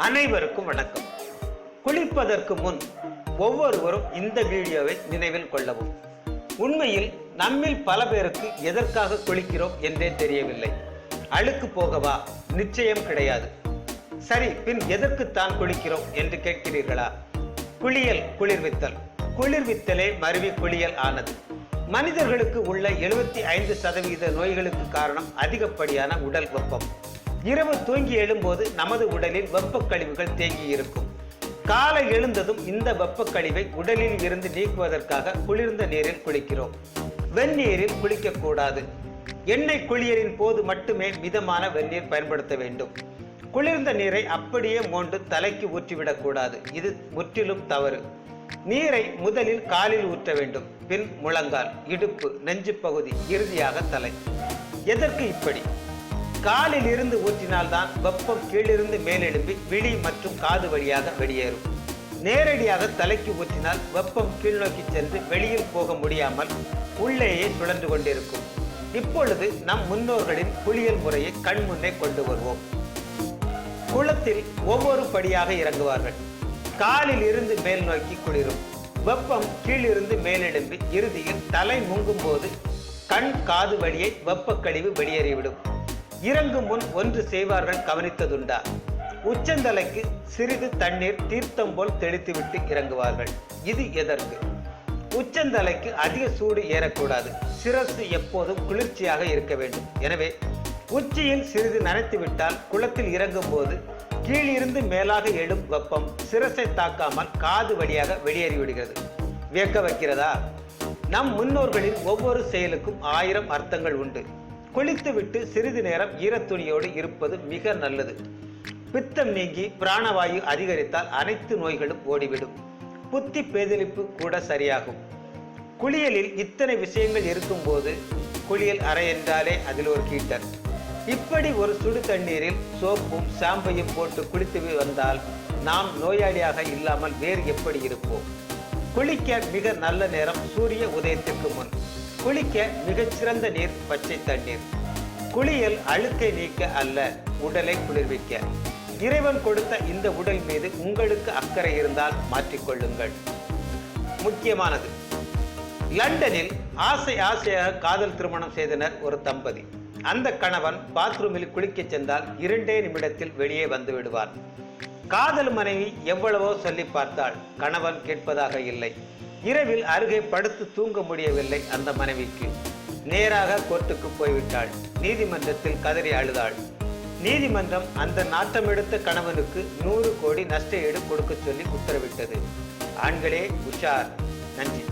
அனைவருக்கும் வணக்கம். குளிப்பதற்கு முன் ஒவ்வொருவரும் இந்த வீடியோவை நினைவில் கொள்ளவும். உண்மையில் நம்மில் பல பேருக்கு எதற்காக குளிக்கிறோம் என்றே தெரியவில்லை. அழுக்கு போகவா? நிச்சயம் கிடையாது. சரி பின் எதற்குத்தான் குளிக்கிறோம் என்று கேட்கிறீர்களா? குளியல் குளிர்வித்தல். குளிர்வித்தலே மருவி குளியல் ஆனது. மனிதர்களுக்கு உள்ள எழுபத்தி ஐந்து சதவீத நோய்களுக்கு காரணம் அதிகப்படியான உடல் வெப்பம். இரவு தூங்கி எழும்போது நமது உடலில் வெப்பக் கழிவுகள் தேங்கி இருக்கும். காலை எழுந்ததும் இந்த வெப்பக் கழிவை உடலில் இருந்து நீக்குவதற்காக குளிர்ந்த நீரில் குளிக்கிறோம். வெந்நீரில் குளிக்கக்கூடாது. எண்ணெய் குளியலின் போது மட்டுமே மிதமான வெந்நீர் பயன்படுத்த வேண்டும். குளிர்ந்த நீரை அப்படியே மோண்டு தலைக்கு ஊற்றிவிடக்கூடாது. இது முற்றிலும் தவறு. நீரை முதலில் காலில் ஊற்ற வேண்டும். பின் முழங்கால் இடுப்பு நெஞ்சு பகுதி இறுதியாக தலை. எதற்கு இப்படி? காலில் இருந்து ஊற்றினால்தான் வெப்பம் கீழிருந்து மேலெழும்பி விழி மற்றும் காது வழியாக வெளியேறும். நேரடியாக தலைக்கு ஊற்றினால் வெப்பம் கீழ் நோக்கி சென்று வெளியில் போக முடியாமல் உள்ளேயே சுழன்று கொண்டிருக்கும். இப்பொழுது நம் முன்னோர்களின் குளியல் முறையை கண் முன்னே கொண்டு வருவோம். குளத்தில் ஒவ்வொரு படியாக இறங்குவார்கள். காலில் இருந்து மேல் நோக்கி குளிரும். வெப்பம் கீழிருந்து மேலெழும்பி இறுதியில் தலை முங்கும் போது கண் காது வழியை வெப்பக் கழிவு வெளியேறிவிடும். இறங்கும் முன் ஒன்று செய்வார்கள் கவனித்ததுண்டா. உச்சந்தலைக்கு சிறிது தண்ணீர் தீர்த்தம் போல் தெளித்துவிட்டு இறங்குவார்கள். இது எதற்கு? உச்சந்தலைக்கு அதிக சூடு ஏறக்கூடாது. சிரசு எப்போதும் குளிர்ச்சியாக இருக்க வேண்டும். எனவே உச்சியில் சிறிது நனைத்துவிட்டால் குளத்தில் இறங்கும் போது கீழிருந்து மேலாக எழும் வெப்பம் சிரசை தாக்காமல் காது வழியாக வெளியேறிவிடுகிறது. வியக்க வைக்கிறதா? நம் முன்னோர்களின் ஒவ்வொரு செயலுக்கும் ஆயிரம் அர்த்தங்கள் உண்டு. குளித்துவிட்டு சிறிது நேரம் ஈரத்துணியோடு இருப்பது மிக நல்லது. பித்தம் நீங்கி பிராணவாயு அதிகரித்தால் அனைத்து நோய்களும் ஓடிவிடும். புத்தி பேதலிப்பு கூட சரியாகும். குளியலில் இத்தனை விஷயங்கள் இருக்கும்போது குளியல் அறை என்றாலே அதில் ஒரு கீட்டர் இப்படி ஒரு சுடு தண்ணீரில் சோப்பும் ஷாம்பையும் போட்டு குளித்து வந்தால் நாம் நோயாளியாக இல்லாமல் வேறு எப்படி இருப்போம்? குளிக்க மிக நல்ல நேரம் சூரிய உதயத்திற்கு முன். குளிக்க மிகச்சிறந்த நீர் பச்சை தண்ணீர். குளியல் அழுக்கை நீக்க அல்ல உடலை குளிர்விக்க. இறைவன் கொடுத்த இந்த உடல் மீது உங்களுக்கு அக்கறை இருந்தால் மாற்றிக்கொள்ளுங்கள். முக்கியமானது லண்டனில் ஆசை ஆசையாக காதல் திருமணம் செய்தனர் ஒரு தம்பதி. அந்த கணவன் பாத்ரூமில் குளிக்கச் சென்றால் இரண்டே நிமிடத்தில் வெளியே வந்து விடுவார். காதல் மனைவி எவ்வளவோ சொல்லி பார்த்தாள் கணவன் கேட்பதாக இல்லை. இரவில் அருகே படுத்து தூங்க முடியவில்லை அந்த மனைவிக்கு. நேராக கோர்ட்டுக்கு போய்விட்டாள். நீதிமன்றத்தில் கதறி அழுதாள். நீதிமன்றம் அந்த நாட்டமெடுத்த கணவனுக்கு நூறு கோடி நஷ்ட ஈடு கொடுக்க சொல்லி உத்தரவிட்டது. ஆண்களே உஷார். நன்றி.